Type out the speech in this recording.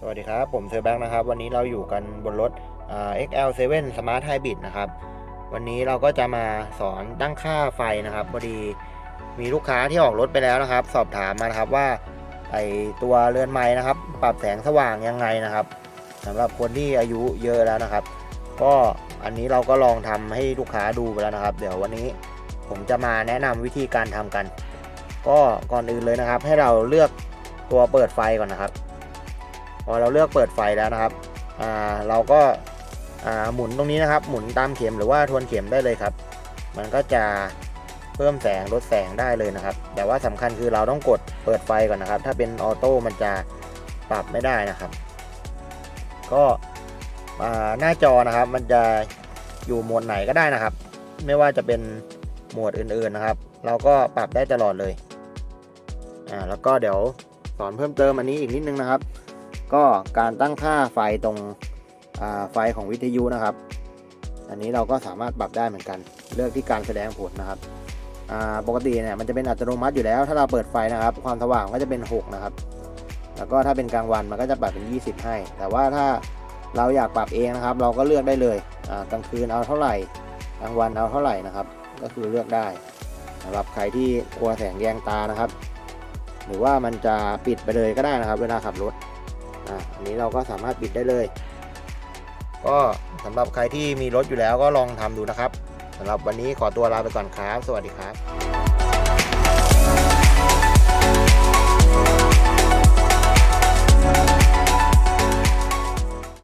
สวัสดีครับ ผมเซอร์แบงค์นะครับ วันนี้เราอยู่กันบนรถ XL7 Smart Hybrid นะครับ วันนี้เราก็จะมาสอนตั้งค่าไฟนะครับพอดีมีลูกค้าที่ออกรถไปแล้วนะครับ สอบถามมานะครับว่าไอตัวเรือนไม้นะครับ ปรับแสงสว่างยังไงนะครับสำหรับคนที่อายุเยอะแล้วนะครับ ก็อันนี้เราก็ลองทำให้ลูกค้าดูไปแล้วนะครับ เดี๋ยววันนี้ผมจะมาแนะนำวิธีการทำกัน ก็ก่อนอื่นเลยนะครับ ให้เราเลือกตัวเปิดไฟก่อนนะครับ พอเราเลือกเปิดไฟแล้วนะครับเราก็หมุนตรงนี้นะครับ หมุนตามเข็มหรือว่าทวนเข็มได้เลยครับ มันก็จะเพิ่มแสงลดแสงได้เลยนะครับ แต่ว่าสำคัญคือเราต้องกดเปิดไฟก่อนนะครับ ถ้าเป็นออโต้มันจะปรับไม่ได้นะครับ ก็หน้าจอนะครับ มันจะอยู่โหมดไหนก็ได้นะครับ ไม่ว่าจะเป็นโหมดอื่นๆนะครับ เราก็ปรับได้ตลอดเลยอ่าแล้วก็เดี๋ยวสอนเพิ่มเติมอันนี้อีกนิดนึงนะครับ ก็การตั้งค่าไฟตรงไฟของวิทยุนะครับ อันนี้เราก็สามารถปรับได้เหมือนกัน เลือกที่การแสดงผลนะครับปกติเนี่ยมันจะเป็นอัตโนมัติอยู่แล้ว ถ้าเราเปิดไฟนะครับ ความสว่างก็จะเป็น 6 นะครับ แล้วก็ถ้าเป็นกลางวันมันก็จะปรับเป็น 20 ให้ แต่ว่าถ้าเราอยากปรับเองนะครับ เราก็เลือกได้เลยกลางคืนเอาเท่าไหร่กลางวันเอาเท่าไหร่นะครับ ก็คือเลือกได้สำหรับใครที่กลัวแสงแยงตานะครับ หรือว่ามันจะปิดไปเลยก็ได้นะครับ เวลาขับรถ อะอันนี้เราก็สามารถปิดได้เลย ก็สำหรับใครที่มีรถอยู่แล้วก็ลองทำดูนะครับสำหรับวันนี้ขอตัวลาไปก่อนครับ สวัสดีครับ